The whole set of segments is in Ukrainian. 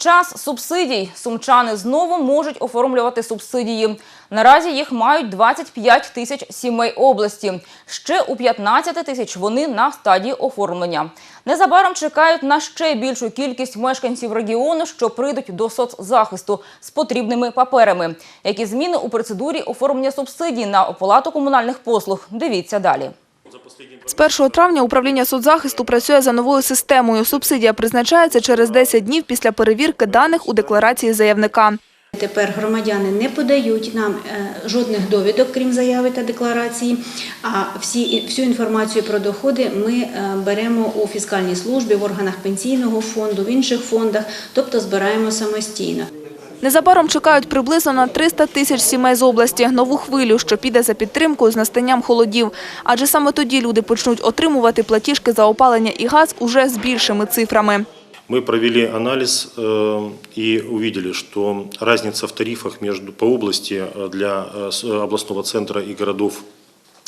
Час субсидій. Сумчани знову можуть оформлювати субсидії. Наразі їх мають 25 тисяч сімей області. Ще у 15 тисяч вони на стадії оформлення. Незабаром чекають на ще більшу кількість мешканців регіону, що прийдуть до соцзахисту з потрібними паперами. Які зміни у процедурі оформлення субсидій на оплату комунальних послуг? Дивіться далі. З 1 травня управління соцзахисту працює за новою системою. Субсидія призначається через 10 днів після перевірки даних у декларації заявника. Тепер громадяни не подають нам е, жодних довідок, крім заяви та декларації. А всі всю інформацію про доходи ми е, беремо у фіскальній службі, в органах пенсійного фонду, в інших фондах, тобто збираємо самостійно. Незабаром чекають приблизно на 300 тисяч сімей з області. Нову хвилю, що піде за підтримкою з настанням холодів. Адже саме тоді люди почнуть отримувати платіжки за опалення і газ уже з більшими цифрами. Мы провели анализ э, и увидели, что разница в тарифах между, по области э, для э, с- э, областного центра и городов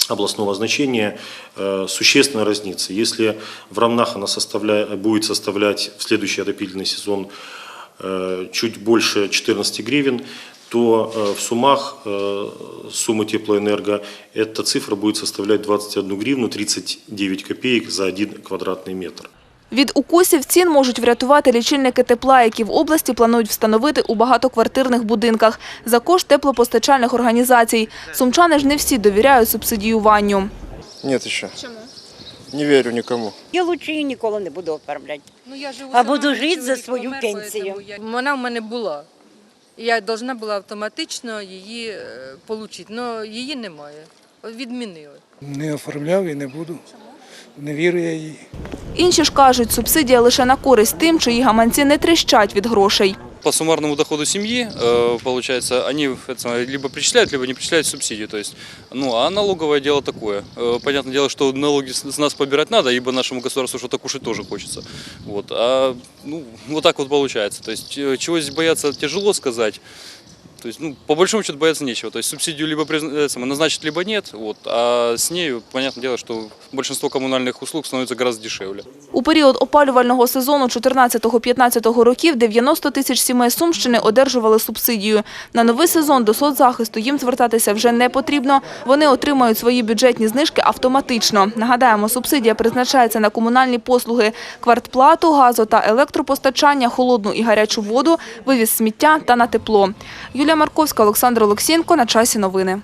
областного значения э, существенно разнится. Если в Равнах она составля- будет составлять в следующий отопительный сезон э, чуть больше 14 гривен, то э, в суммах э, суммы теплоэнерго эта цифра будет составлять 21 гривну 39 копеек за один квадратный метр. Від укусів цін можуть врятувати лічильники тепла, які в області планують встановити у багатоквартирних будинках за кошт теплопостачальних організацій. Сумчани ж не всі довіряють субсидіюванню. Нет еще. Чому? Не верю никому. Я лучше її ніколи не буду оформляти. Ну, я живу А сама, буду жити за свою помер, пенсію. я- Вона в мене була. Я повинна була автоматично її отримати, але її немає. Відмінили. Не оформляв і не буду. Не вірю я їй. Інші ж кажуть, субсидія лише на користь тим, чиї гаманці не тріщать від грошей по суммарному доходу семьи, э, получается, они это самое, либо причисляют, либо не причисляют субсидию. То есть, ну, а налоговое дело такое. Э, Понятное дело, что налоги с с нас побирать надо, ибо нашему государству что-то кушать тоже хочется. Вот, а, ну, вот так вот получается. То есть, э, чего здесь бояться, тяжело сказать. То есть, ну, по большому счету бояться нечего. То есть субсидию либо призна- э, назначить, либо нет. Вот, а с нею, понятное дело, что большинство коммунальных услуг становится гораздо дешевле. У період опалювального сезону 14-15 років 90 тисяч сімей Сумщини одержували субсидію. На новий сезон до соцзахисту їм звертатися вже не потрібно. Вони отримають свої бюджетні знижки автоматично. Нагадаємо, субсидія призначається на комунальні послуги, квартплату, газу та електропостачання, холодну і гарячу воду, вивіз сміття та на тепло. Юлія Марковська, Олександр Олексієнко. На часі новини.